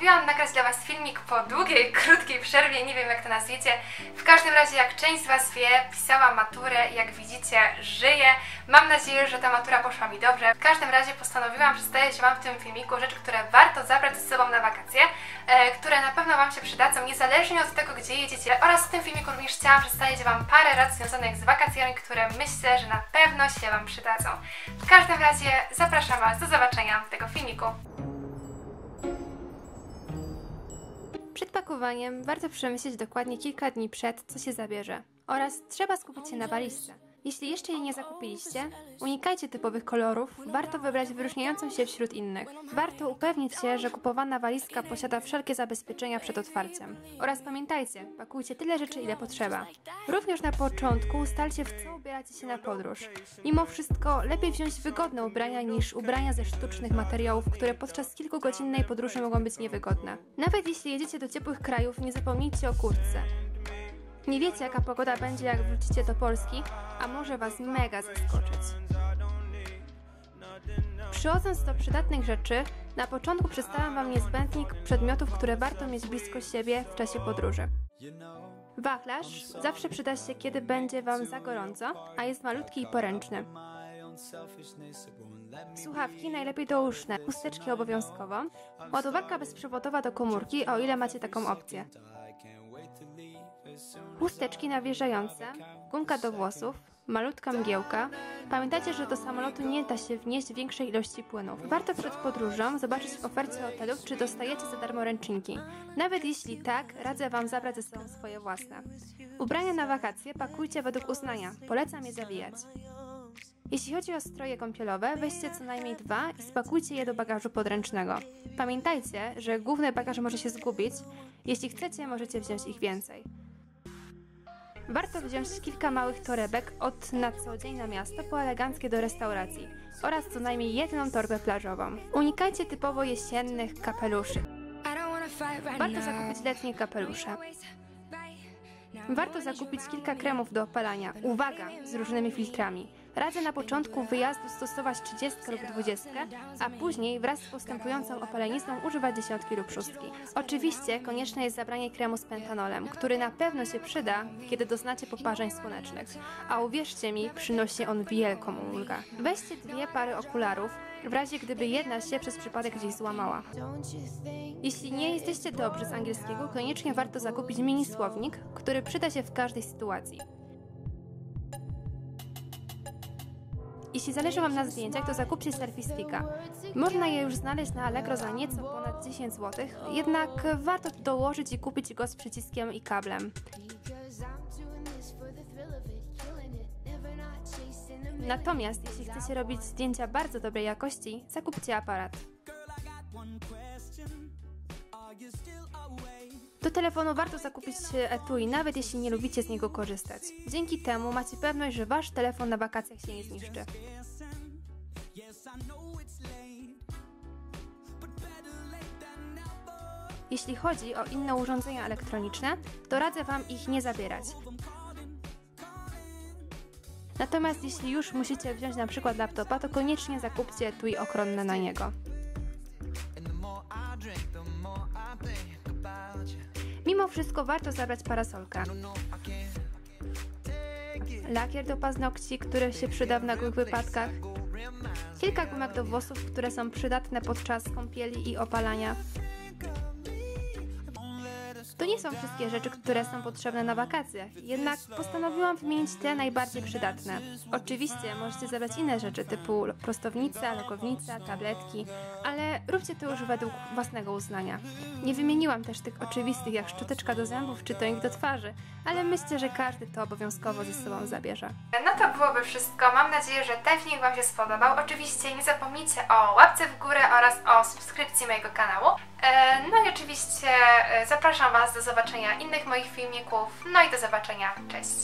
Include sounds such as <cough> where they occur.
Postanowiłam nagrać dla Was filmik po długiej, <laughs> krótkiej przerwie, nie wiem jak to nazwiecie. W każdym razie, jak część z Was wie, pisałam maturę, jak widzicie, żyję. Mam nadzieję, że ta matura poszła mi dobrze. W każdym razie postanowiłam przedstawić Wam w tym filmiku rzeczy, które warto zabrać ze sobą na na pewno Wam się przydadzą, niezależnie od tego, gdzie jedziecie. Oraz w tym filmiku również chciałam przedstawić Wam parę rad związanych z wakacjami, które myślę, że na pewno się Wam przydadzą. W każdym razie zapraszam Was do zobaczenia tego filmiku. Przed pakowaniem warto przemyśleć dokładnie kilka dni przed, co się zabierze. Oraz trzeba skupić się na walizce. Jeśli jeszcze jej nie zakupiliście, unikajcie typowych kolorów, warto wybrać wyróżniającą się wśród innych. Warto upewnić się, że kupowana walizka posiada wszelkie zabezpieczenia przed otwarciem. Oraz pamiętajcie, pakujcie tyle rzeczy, ile potrzeba. Również na początku ustalcie, w co ubieracie się na podróż. Mimo wszystko, lepiej wziąć wygodne ubrania niż ubrania ze sztucznych materiałów, które podczas kilkugodzinnej podróży mogą być niewygodne. Nawet jeśli jedziecie do ciepłych krajów, nie zapomnijcie o kurtce. Nie wiecie, jaka pogoda będzie, jak wrócicie do Polski, a może Was mega zaskoczyć. Przechodząc do przydatnych rzeczy, na początku przedstawiam Wam niezbędnik przedmiotów, które warto mieć blisko siebie w czasie podróży. Wachlarz zawsze przyda się, kiedy będzie Wam za gorąco, a jest malutki i poręczny. Słuchawki najlepiej douszne, chusteczki obowiązkowo, ładowarka bezprzewodowa do komórki, o ile macie taką opcję. Chusteczki nawilżające, gumka do włosów, malutka mgiełka. Pamiętajcie, że do samolotu nie da się wnieść większej ilości płynów. Warto przed podróżą zobaczyć w ofercie hotelów, czy dostajecie za darmo ręczniki. Nawet jeśli tak, radzę Wam zabrać ze sobą swoje własne. Ubrania na wakacje pakujcie według uznania. Polecam je zawijać. Jeśli chodzi o stroje kąpielowe, weźcie co najmniej dwa i spakujcie je do bagażu podręcznego. Pamiętajcie, że główny bagaż może się zgubić. Jeśli chcecie, możecie wziąć ich więcej. Warto wziąć kilka małych torebek od na co dzień na miasto po eleganckie do restauracji oraz co najmniej jedną torbę plażową. Unikajcie typowo jesiennych kapeluszy. Warto zakupić letnie kapelusze. Warto zakupić kilka kremów do opalania. Uwaga, z różnymi filtrami. Radzę na początku wyjazdu stosować 30 lub 20, a później wraz z postępującą opalenizną używać dziesiątki lub szóstki. Oczywiście konieczne jest zabranie kremu z pentanolem, który na pewno się przyda, kiedy doznacie poparzeń słonecznych. A uwierzcie mi, przynosi on wielką ulgę. Weźcie dwie pary okularów, w razie gdyby jedna się przez przypadek gdzieś złamała. Jeśli nie jesteście dobrzy z angielskiego, koniecznie warto zakupić mini słownik, który przyda się w każdej sytuacji. Jeśli zależy Wam na zdjęciach, to zakupcie selfie sticka. Można je już znaleźć na Allegro za nieco ponad 10 zł, jednak warto dołożyć i kupić go z przyciskiem i kablem. Natomiast jeśli chcecie robić zdjęcia bardzo dobrej jakości, zakupcie aparat. Do telefonu warto zakupić etui, nawet jeśli nie lubicie z niego korzystać. Dzięki temu macie pewność, że wasz telefon na wakacjach się nie zniszczy. Jeśli chodzi o inne urządzenia elektroniczne, to radzę Wam ich nie zabierać. Natomiast jeśli już musicie wziąć na przykład laptopa, to koniecznie zakupcie etui ochronne na niego. Mimo wszystko warto zabrać parasolkę. Lakier do paznokci, który się przyda w nagłych wypadkach. Kilka gumek do włosów, które są przydatne podczas kąpieli i opalania. To nie są wszystkie rzeczy, które są potrzebne na wakacjach, jednak postanowiłam wymienić te najbardziej przydatne. Oczywiście możecie zabrać inne rzeczy typu prostownica, lekownica, tabletki, ale róbcie to już według własnego uznania. Nie wymieniłam też tych oczywistych jak szczoteczka do zębów czy tonik do twarzy, ale myślę, że każdy to obowiązkowo ze sobą zabierze. No to byłoby wszystko. Mam nadzieję, że ten filmik Wam się spodobał. Oczywiście nie zapomnijcie o łapce w górę oraz o subskrypcji mojego kanału. E, no i oczywiście e, zapraszam Was do zobaczenia innych moich filmików. No i do zobaczenia. Cześć!